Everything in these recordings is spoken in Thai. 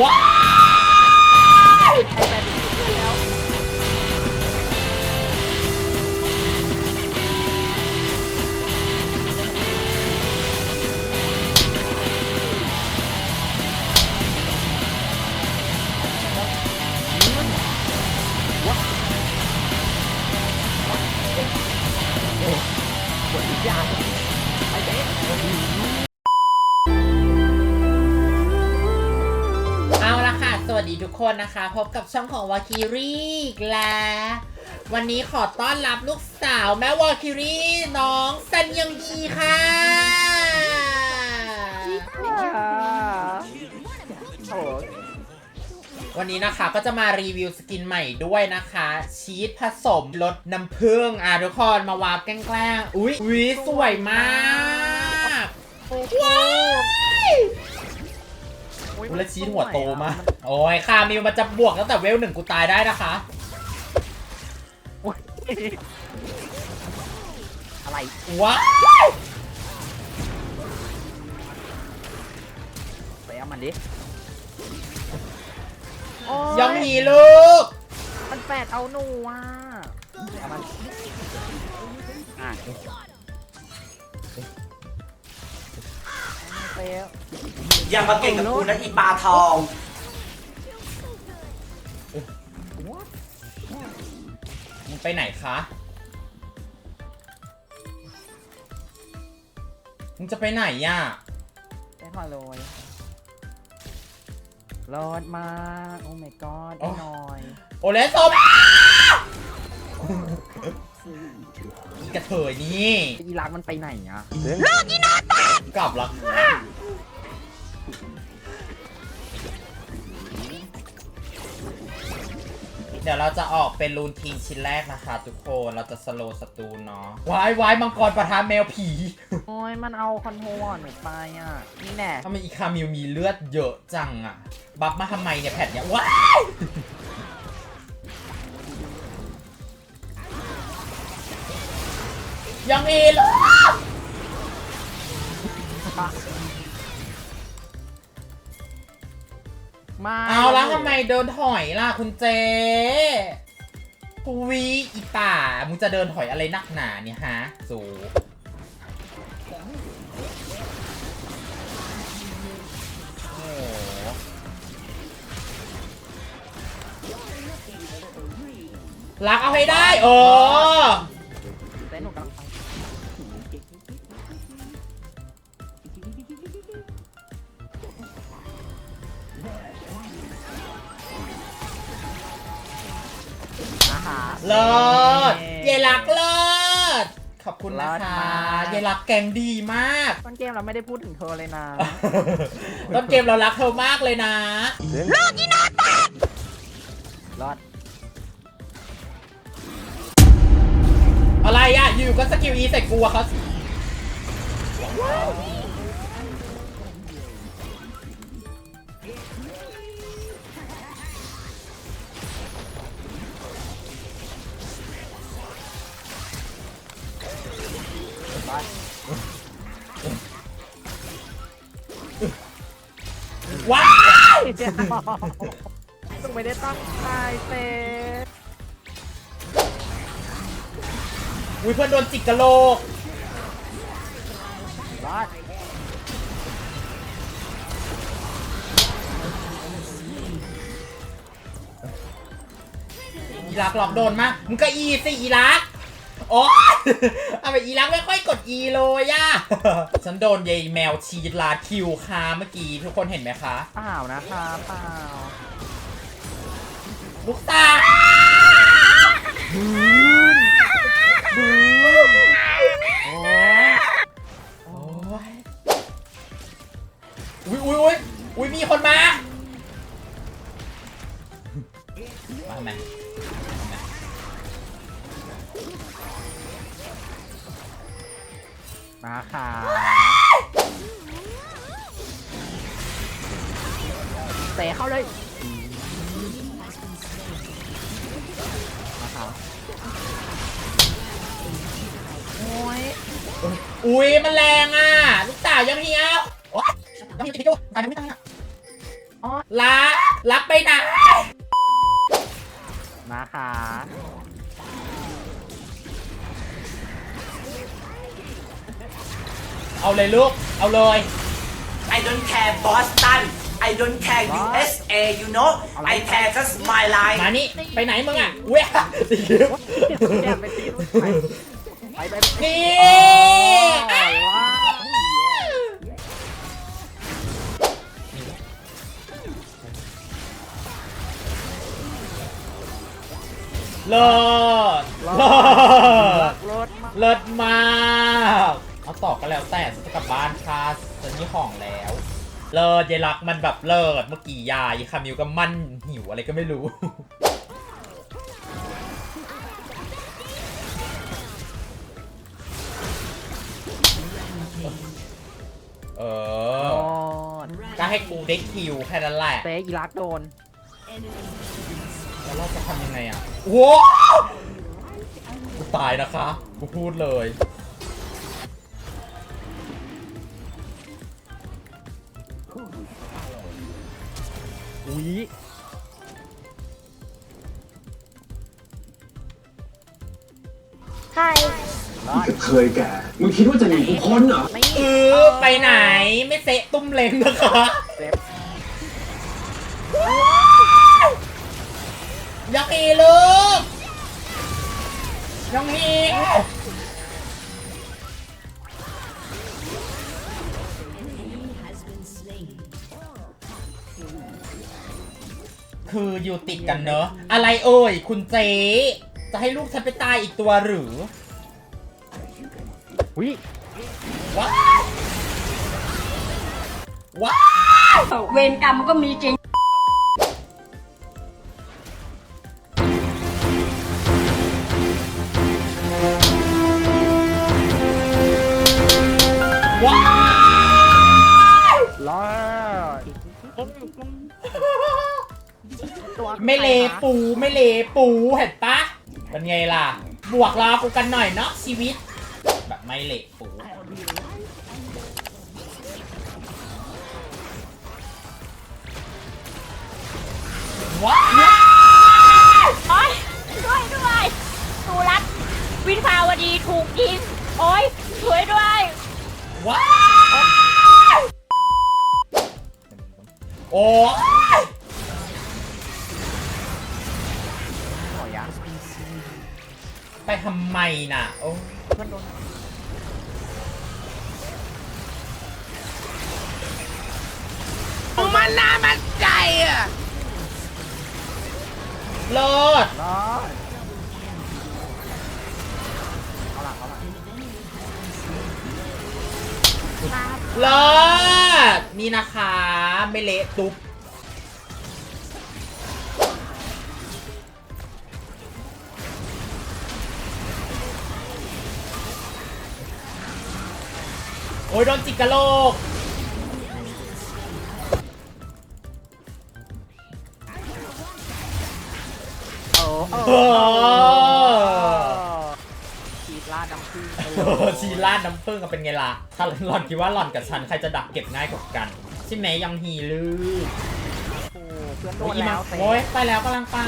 ว้ ทุกคนนะคะ พบกับช่องของวาคิรีอีกแล้ว วันนี้ขอต้อนรับลูกสาวแม่วาคิรีน้องซันยังดีค่ะวันนี้นะคะก็จะมารีวิวสกินใหม่ด้วยนะคะ ชีสผสมรสน้ำผึ้งอะทุกคนมาวาบแกล้งๆ อุ๊ยอุ๊ยสวยมากว้าย อุ๊ยแล้วชีสหัวโตมากโอ้ยคามิวมันจะบวกตั้งแต่เวลหนึ่งกูตายได้นะคะโอ้ยอะไรว้ายไปเอามันดิโอ้ยังมีลูก มันแปดเอาหนูอะเอามันอะเปรี้ยว อย่ามาเก่งกับกูนะอีปลาทอง มึงไปไหนคะ มึงจะไปไหนย่ะได้พอโรยรอดมาก โอ้ my god ได้หน่อย โอเลสโซมอีกระเทยนี่อีรักมันไปไหนอะกลับแล้ว เดี๋ยวเราจะออกเป็นรูนทีนชิ้นแรกนะคะทุกคน เราจะสโลว์สตูนเนาะวายวายมังกรประทานแมวผี โอ้ยมันเอาคอนโทรลหนูไปอะ นี่แน่ทำไมอีคามิวมีเลือดเยอะจังอะบัฟมาทำไมเนี่ยแพทเนี่ยว้ายยังอีเลย มาเอาแล้วทำไมเดินถอยล่ะคุณเจปุวีอีป่ามึงจะเดินถอยอะไรนักหนาเนี่ยฮะ สูโอ้โหรักเอาให้ได้เอ เลิศเยลักเลิศขอบคุณนะเลิศคะมากเยลักแกงดีมาก ต้นเกมเราไม่ได้พูดถึงเธอเลยนะต้นเกมเรารักเธอมากเลยนะรอดอะไรอะ อยู่ก็สกิลอีใส่กูอะเขา ว้ายต้องไม่ได้ตั้งใจเต้อุ้ยเพื่อนโดนจิกกะโหลกรอดอีรักหลอกโดนมากมึงก็อีสิอีรัก โอ๊ยเอาไปอีรักไม่ค่อยกดอีเลยย่ะฉันโดนยายแมวชีดลาคิวคาเมื่อกี้ทุกคนเห็นไหมคะ เปล่านะคะเปล่าลูกตาบืนบืนโอ้โอ้ยอุ้ยอุ้ยอุ้ยอุ้ยมีคนมา มาทำไมทำไม มาค่ะเตะเข้าเลยมาค่ะโอ้ยอุ้ยมันแรงอะ ลูกสาวยังเฮียวโอ๊ยยังเฮียวจะไปดูตายไม่ตายอะอ๋อรักรักไปไหนนะคะ เอาเลยลูก เอาเลย I don't care Boston I don't care USA you know I care just my มา life นี่ ไปไหนมึงอะเว้ยสีคิ้วแอบไปตีลูกไปไปไปไปนี่โอ้ยว้าวเลิศ ยายรักมันแบบเลิศเมื่อกี้ยายคามิวก็มั่นหิวอะไรก็ไม่รู้ เอโอ้อก็ให้กูได้คิวแค่นั้นแหละเตะอีรักโดน แล้วเราจะทำยังไงอะว้าวกูตายนะคะ กูพูดเลย อุ้ย Hi. รอดเคยแกมึงคิดว่าจะหนีกูพ้นเหรอไม่เออไปไหนไม่เซะตุ้มเล็งนะคะเซฟยังอีลูกยังอี คืออยู่ติดกันเนอะอะไรเอ่ยคุณเจ๊จะให้ลูกฉันไปตายอีกตัวหรืออุ้ยว้าวว้าวเวรกรรมก็มีจริง ตัวไม่เลปูไม่เลปูเห็นปะเป็นไงล่ะ บวกรอกูกันหน่อยเนาะชีวิต แบบไม่เละปูว้าวโอ๊ยช่วยด้วยตูรัตวินภาวดีถูกยิง โอ๊ยช่วยด้วย ว้าว โอ้ ทำไมน่ะ โอ้เพื่อนโดนเลิศรอดเอาลังเอาลังเลิศนี่นะคะ ไม่เละตุ๊บ โอ้ยโดนจิกกะโหลกโอ้โอ้เออฉีดลาดน้ำผึ้งโอ้โหชีลาดน้ำผึ้งอะเป็นไงล่ะ ถ้าหล่อนคิดว่าหล่อนกับฉันใครจะดักเก็บง่ายกว่ากัน ใช่ไหมยังฮีลือโอ้เพื่อนโดโอ้นยอีมาแล้วเตะโอ้ยไปแล้วกำลังไป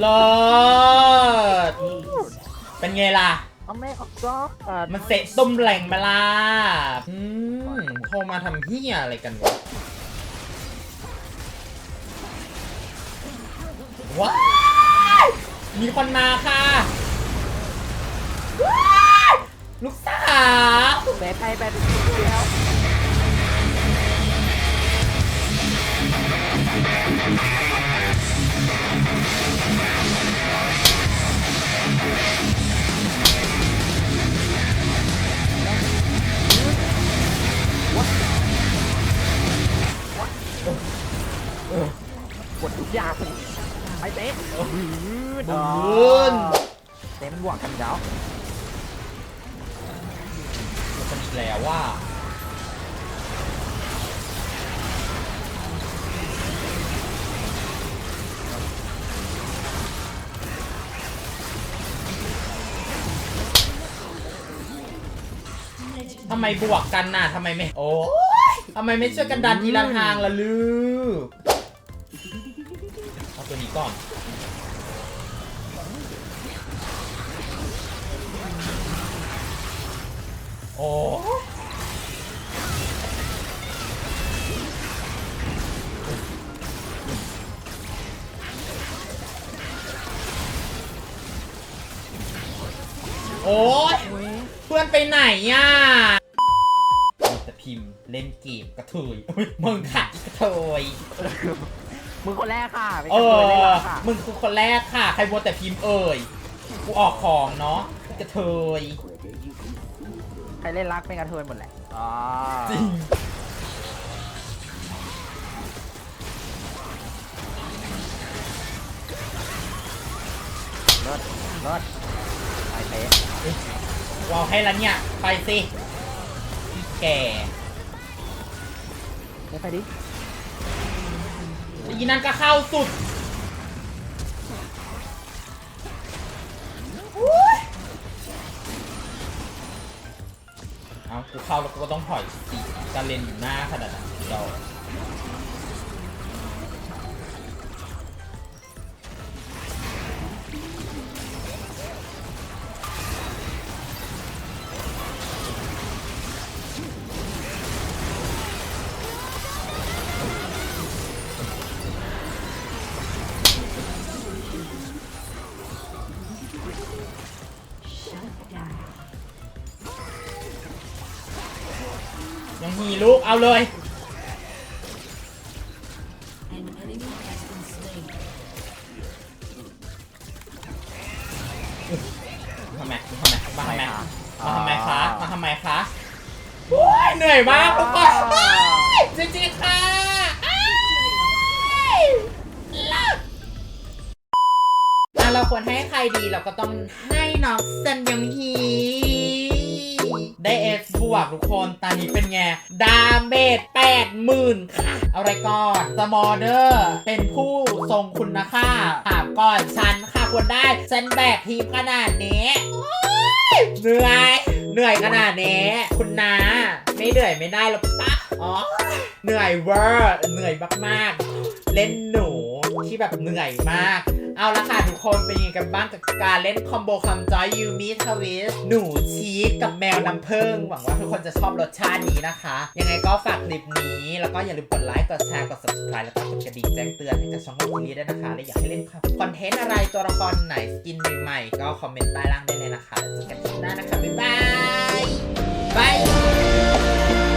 เลิศเป็นไงล่ะ เอาไม่ออกก็เออมันเสะตุ้มแหล่งมาล่ะอืมโทรมาทำเฮียอะไรกันวะว้ายมีคนมาค่ะว้ายลูกสาวเซฟไปไปเดียว เต็ Tém quả cành đó. มันจะแล้วว่า ทำไมบวกกันน่ะทำไมไม่ โอ้ทำไมไม่ช่วยกันดันทีละทางล่ะลือ เอาตัวนี้ก่อน โอ้โอ้ยเพื่อนไปไหนอะแต่พิมพ์เล่นเกมกระเทยอุ๊ยมึงค่ะกระเทยมึงคนแรกค่ะไม่เอใช่คนอเล่นหรอ กค่ะมึงคือคนแรกค่ะ ใครมัวแต่พิมพ์เอ่ย กูออกของเนาะกระเทย ใครเล่นรักเป็นกระเทยหมดแหละอ๋อจริงเลิศเลิศไปเตะวาวให้แล้วเนี่ย ไปสิพี่แกเล่นไปดิอีนั่นก็เข้าสุด กูเข้าแล้วกูก็ต้องถอยสิการเล่นอยู่หน้าขนาดนั้นเดียว ลูกเอาเลยทำไมทำไมมาทำไมมาทำไมคะมาทำไมคะโอ้ยเหนื่อยมากทุกคนจริงๆค่ะอ้ายเลิศอะเราควรให้ใครดีเราก็ต้องให้น้องเซนยังฮี ได้เอฟบวกทุกคนตอนนี้เป็นไง ดาเมจแปดหมื่นค่ะ เอาอะไรก่อนสมอเดอร์ เป็นผู้ทรงคุณค่าถามก่อนฉันค่ะควรได้ฉันแบกทีมขนาดนี้เหนื่อย เหนื่อยขนาดนี้ คุณนาไม่เหนื่อยไม่ได้หรอกปะอ๋อ เหนื่อยเวอร์ เหนื่อยมากๆ เล่นหนูที่แบบเหนื่อยมาก เอาละค่ะทุกคนเป็นยังไงกันบ้างกับการเล่นคอมโบคำจอยยูมิทวิสหนูชีสกับแมวน้ำผึ้งหวังว่าทุกคนจะชอบรสชาตินี้นะคะ ยังไงก็ฝากคลิปนี้แล้วก็อย่าลืมกดไลค์กดแชร์กด subscribe แล้วก็กดกระดิ่งแจ้งเตือนให้กับช่องของคุณลีด้วยนะคะและอยากให้เล่นคอนเทนต์อะไรตัวละครไหนสกินใหม่ๆก็คอมเมนต์ใต้ล่างได้เลยนะคะแล้วเจอกันคลิปหน้านะคะบ๊ายบายบาย